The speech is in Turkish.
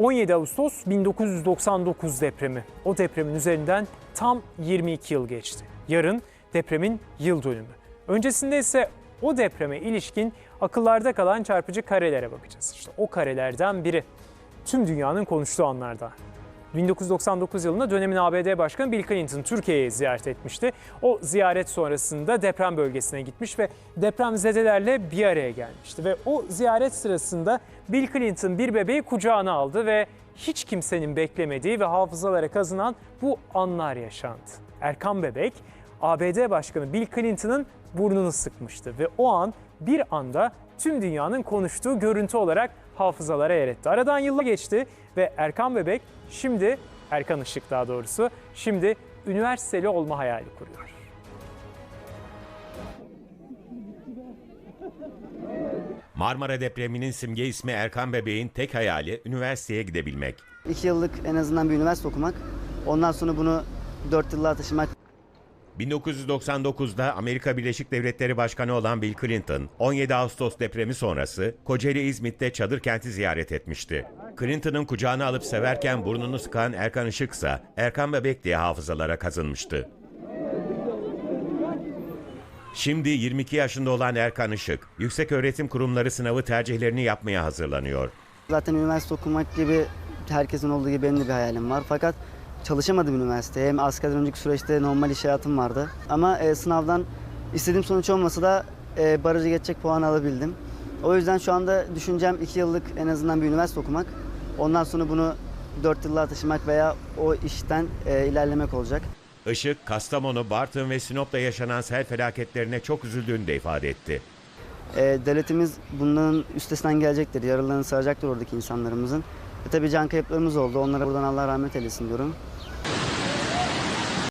17 Ağustos 1999 depremi. O depremin üzerinden tam 22 yıl geçti. Yarın depremin yıl dönümü. Öncesinde ise o depreme ilişkin akıllarda kalan çarpıcı karelere bakacağız. İşte o karelerden biri tüm dünyanın konuştuğu anlardan. 1999 yılında dönemin ABD Başkanı Bill Clinton Türkiye'yi ziyaret etmişti. O ziyaret sonrasında deprem bölgesine gitmiş ve depremzedelerle bir araya gelmişti. Ve o ziyaret sırasında Bill Clinton bir bebeği kucağına aldı ve hiç kimsenin beklemediği ve hafızalara kazınan bu anlar yaşandı. Erkan Bebek, ABD Başkanı Bill Clinton'ın burnunu sıkmıştı ve o an bir anda tüm dünyanın konuştuğu görüntü olarak hafızalara yer etti. Aradan yıllar geçti ve Erkan Bebek şimdi, Erkan Işık daha doğrusu, şimdi üniversiteli olma hayali kuruyor. Marmara depreminin simge ismi Erkan Bebek'in tek hayali üniversiteye gidebilmek. İki yıllık en azından bir üniversite okumak. Ondan sonra bunu dört yıllığa taşımak 1999'da Amerika Birleşik Devletleri Başkanı olan Bill Clinton, 17 Ağustos depremi sonrası Kocaeli İzmit'te çadır kenti ziyaret etmişti. Clinton'ın kucağına alıp severken burnunu sıkan Erkan Işık ise Erkan Bebek diye hafızalara kazınmıştı. Şimdi 22 yaşında olan Erkan Işık, yüksek öğretim kurumları sınavı tercihlerini yapmaya hazırlanıyor. zaten üniversite okumak gibi herkesin olduğu gibi benim de bir hayalim var. Fakat çalışamadım üniversiteye. Hem askerden önceki süreçte normal iş hayatım vardı. Ama e, sınavdan istediğim sonuç olmasa da e, barajı geçecek puan alabildim. O yüzden şu anda düşüncem iki yıllık en azından bir üniversite okumak. Ondan sonra bunu dört yıllığa taşımak veya o işten e, ilerlemek olacak. Işık, Kastamonu, Bartın ve Sinop'ta yaşanan sel felaketlerine çok üzüldüğünü de ifade etti. E, devletimiz bunların üstesinden gelecektir. Yaralarını saracaktır oradaki insanlarımızın. E, tabii can kayıplarımız oldu. Onlara buradan Allah rahmet eylesin diyorum.